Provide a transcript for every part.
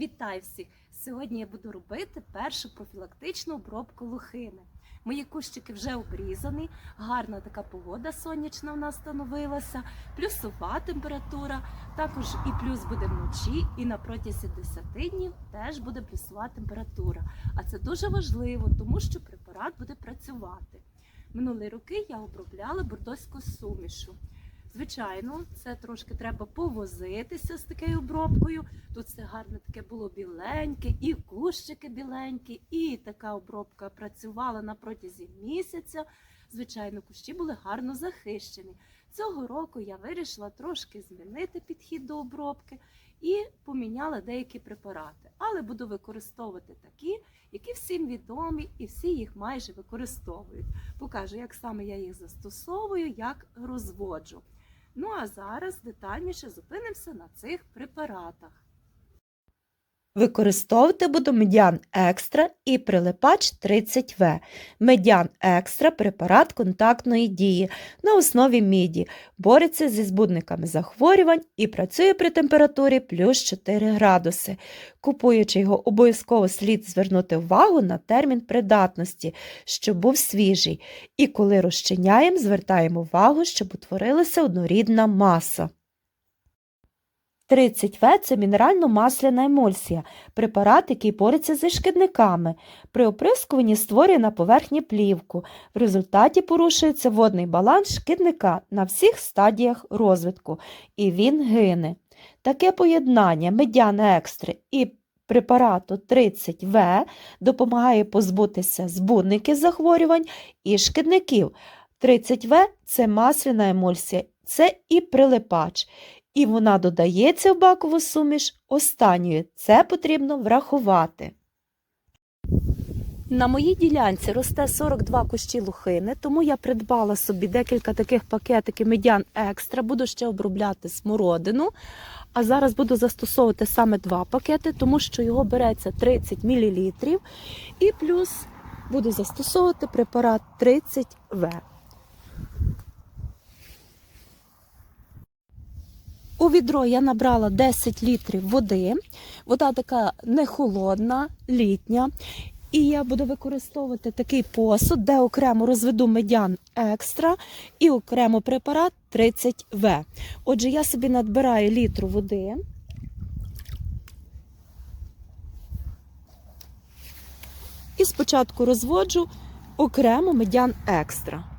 Вітаю всіх! Сьогодні я буду робити першу профілактичну обробку лохини. Мої кущики вже обрізані, гарна така погода сонячна у нас становилася, плюсова температура, також і плюс буде вночі, і на протязі 10 днів теж буде плюсова температура. А це дуже важливо, тому що препарат буде працювати. Минулі роки я обробляла бордоську сумішу. Звичайно, це трошки треба повозитися з такою обробкою. Тут все гарне таке було біленьке, і кущики біленькі, і така обробка працювала на протязі місяця. Звичайно, кущі були гарно захищені. Цього року я вирішила трошки змінити підхід до обробки і поміняла деякі препарати. Але буду використовувати такі, які всім відомі, і всі їх майже використовують. Покажу, як саме я їх застосовую, як розводжу. Ну а зараз детальніше зупинимося на цих препаратах. Використовувати буду медіан екстра і прилипач 30В. Медіан екстра препарат контактної дії на основі міді, бореться зі збудниками захворювань і працює при температурі плюс 4 градуси. Купуючи його, обов'язково слід звернути увагу на термін придатності, щоб був свіжий. І коли розчиняємо, звертаємо увагу, щоб утворилася однорідна маса. 30В це мінерально-масляна емульсія, препарат, який бореться зі шкідниками. При оприскуванні створює на поверхні плівку. В результаті порушується водний баланс шкідника на всіх стадіях розвитку, і він гине. Таке поєднання медяна екстри і препарату 30В допомагає позбутися збудників захворювань і шкідників. 30В це масляна емульсія, це і прилипач і вона додається в бакову суміш останньою. Це потрібно врахувати. На моїй ділянці росте 42 кущі лухини, тому я придбала собі декілька таких пакетиків медян екстра. Буду ще обробляти смородину. А зараз буду застосовувати саме два пакети, тому що його береться 30 мл. І плюс буду застосовувати препарат 30В. У відро я набрала 10 літрів води. Вода така не холодна, літня. І я буду використовувати такий посуд, де окремо розведу медян екстра і окремо препарат 30В. Отже, я собі надбираю літру води. І спочатку розводжу окремо медян екстра.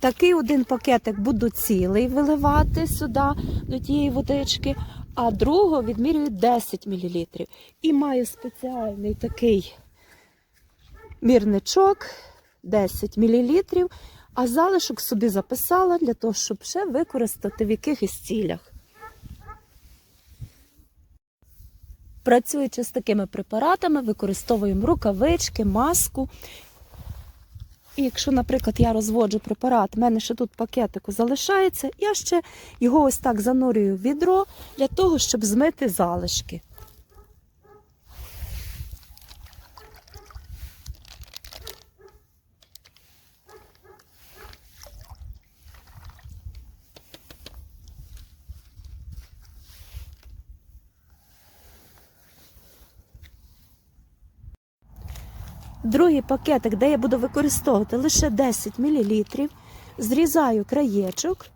Такий один пакетик буду цілий виливати сюди до тієї водички, а другого відмірюю 10 мл. І маю спеціальний такий мірничок 10 мл, а залишок собі записала для того, щоб ще використати в якихось цілях. Працюючи з такими препаратами, використовуємо рукавички, маску. І якщо, наприклад, я розводжу препарат, в мене ще тут пакетику залишається, я ще його ось так занурюю в відро для того, щоб змити залишки. Другий пакетик, де я буду використовувати лише 10 мл, зрізаю краєчок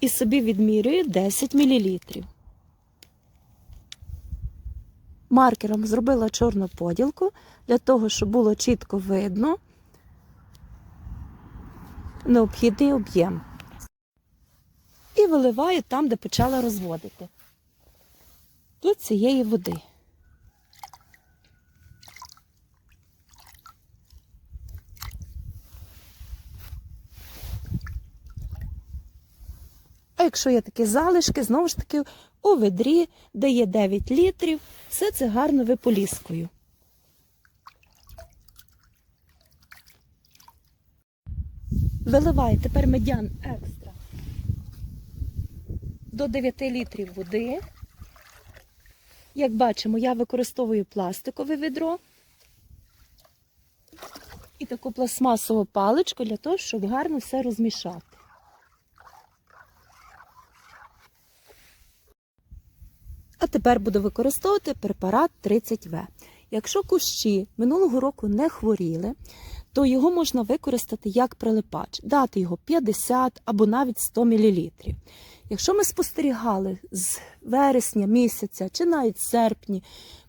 і собі відмірюю 10 мл. Маркером зробила чорну поділку для того, щоб було чітко видно необхідний об'єм. І виливаю там, де почала розводити. До цієї води. А якщо є такі залишки, знову ж таки у ведрі, де є 9 літрів, все це гарно виполіскую. Виливаю тепер медян екстра до 9 літрів води. Як бачимо, я використовую пластикове відро і таку пластмасову паличку для того, щоб гарно все розмішати. А тепер буду використовувати препарат 30В. Якщо кущі минулого року не хворіли, то його можна використати як прилипач, дати його 50 або навіть 100 мл. Якщо ми спостерігали з вересня місяця чи навіть серпні,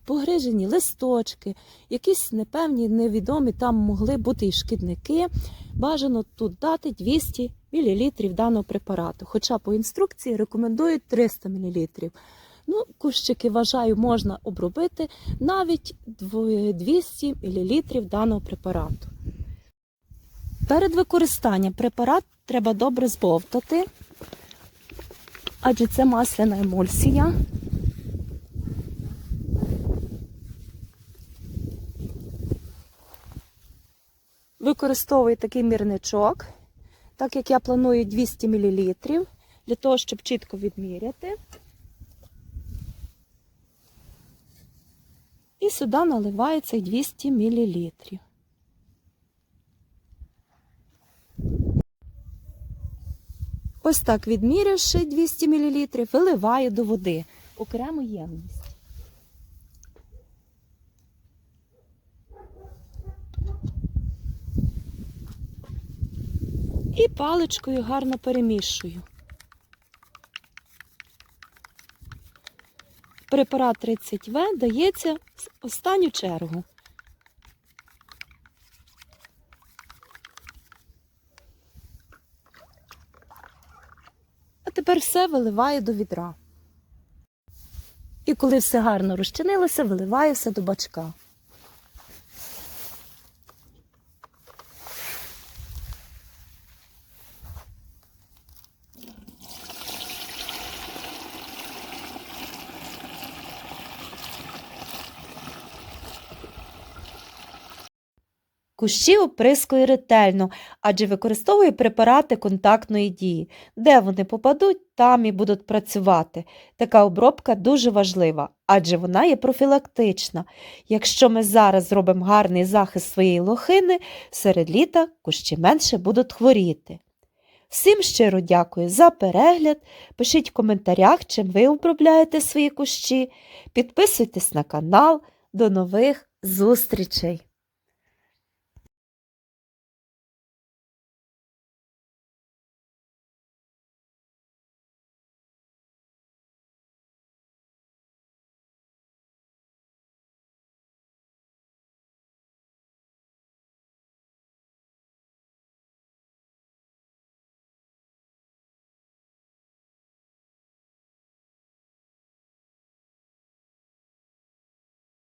погрижені листочки, якісь непевні, невідомі там могли бути і шкідники, бажано тут дати 200 мл даного препарату. Хоча по інструкції рекомендують 300 мл. Ну, кущики, вважаю, можна обробити навіть 200 мл даного препарату. Перед використанням препарат треба добре збовтати, адже це масляна емульсія. Використовую такий мірничок, так як я планую 200 мл, для того, щоб чітко відміряти. Сюди наливаю цих 200 мл. Ось так відмірявши 200 мл, виливаю до води окрему ємність. І паличкою гарно перемішую. Препарат 30В дається в останню чергу. А тепер все виливаю до відра. І коли все гарно розчинилося, виливаю все до бачка. Кущі оприскую ретельно, адже використовую препарати контактної дії. Де вони попадуть, там і будуть працювати. Така обробка дуже важлива, адже вона є профілактична. Якщо ми зараз зробимо гарний захист своєї лохини, серед літа кущі менше будуть хворіти. Всім щиро дякую за перегляд. Пишіть в коментарях, чим ви обробляєте свої кущі. Підписуйтесь на канал. До нових зустрічей!